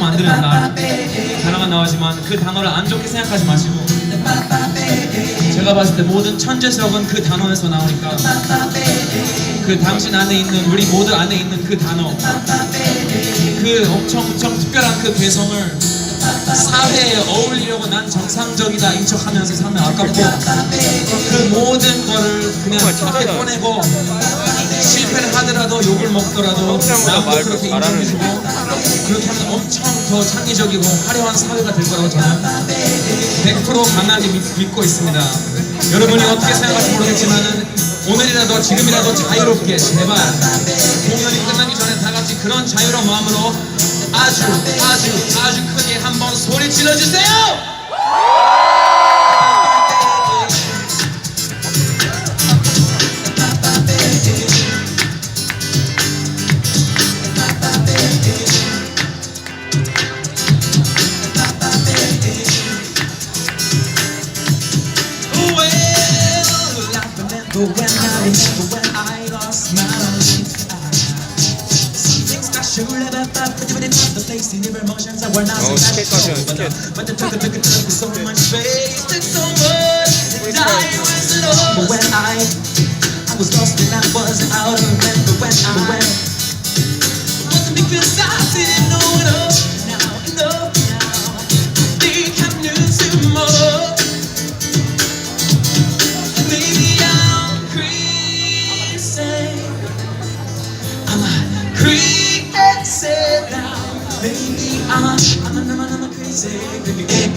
만들어낸다 단어가 나오지만 그 단어를 안 좋게 생각하지 마시고. 제가 봤을 때 모든 천재석은 그 단어에서 나오니까 그 당신 안에 있는 우리 모두 안에 있는 그 단어 그 엄청 엄청 특별한 그 개성을 사회에 어울리려고 난 정상적이다 인척하면서 살면 아깝고 그 모든 거를 그냥 이렇게 꺼내고 실패를 하더라도 욕을 먹더라도 남도 그렇게 인정해주고 그렇게 하면 엄청 더 창의적이고 화려한 사회가 될 거라고 저는 100% 강하게 믿, 믿고 있습니다. 여러분이 어떻게 생각할지 모르겠지만은 오늘이라도 지금이라도 자유롭게 제발 공연이 끝나기 전에 다 같이 그런 자유로운 마음으로 아주 아주 아주 크게 한번 소리 질러주세요! remember when I remember when I lost my life. Some things I should have thought, but the place, in your emotions, I were not so. But the truth that took it took so much faith, took so much, and I was lost. But when I, I was lost and I was out of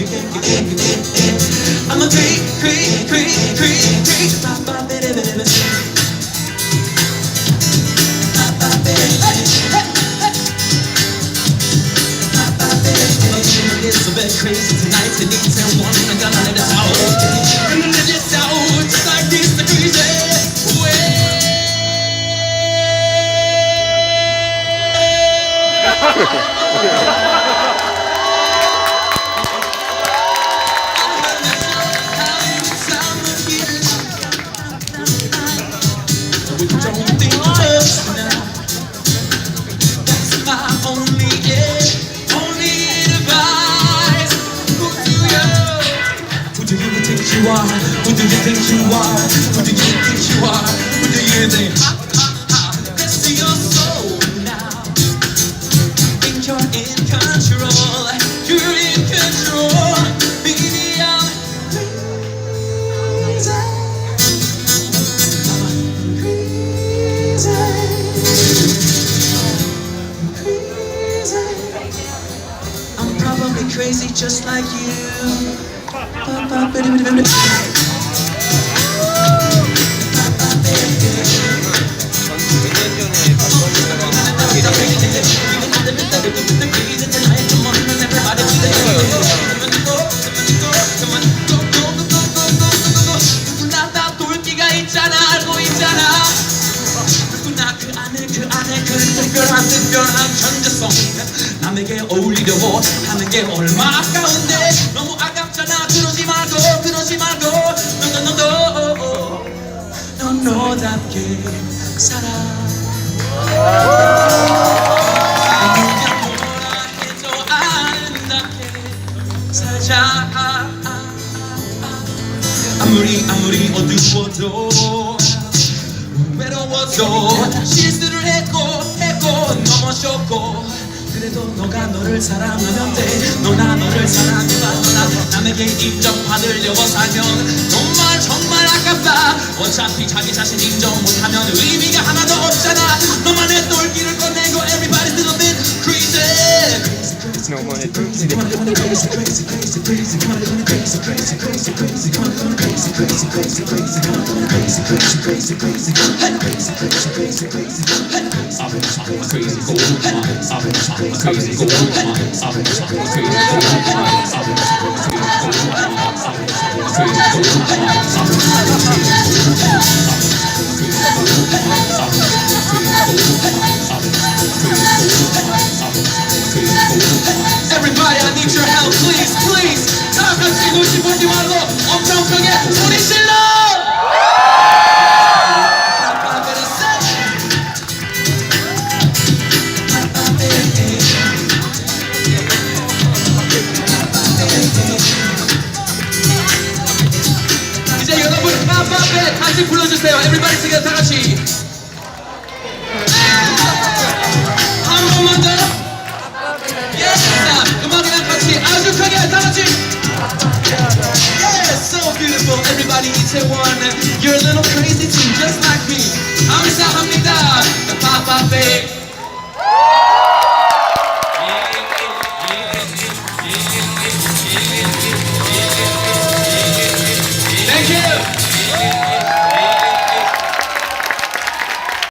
gidelim gidelim gidelim. You are? Who do you think you are? Who do you think? Your soul now. Think you're in control. You're in control. I'm crazy. I'm probably crazy just like you. 특별한 특별한 천재성. 남에게 어울리려고 하는 게 얼마 아까운 넌 너답게 살아. 아무리 아무리 어두워도 외로워도 실수를 했고 했고 넘어졌고 그래도 너가 너를 사랑하면 돼. 너나 너를 사랑해봐. 너나 남에게 인정받으려고 살면 아깝다 어차피 자기 자신 인정 못하면 의미가 하나도 없잖아 너만의 똘끼를 꺼내고 everybody's a little bit crazy Everybody, 보고 싶은지 와서 엄청 크게 소리 질러! 이제 여러분 빠빠빼 다시 불러주세요. Everybody together everybody and one. You're a little crazy too, just like me. I'm Sahamida, the Papa Babe.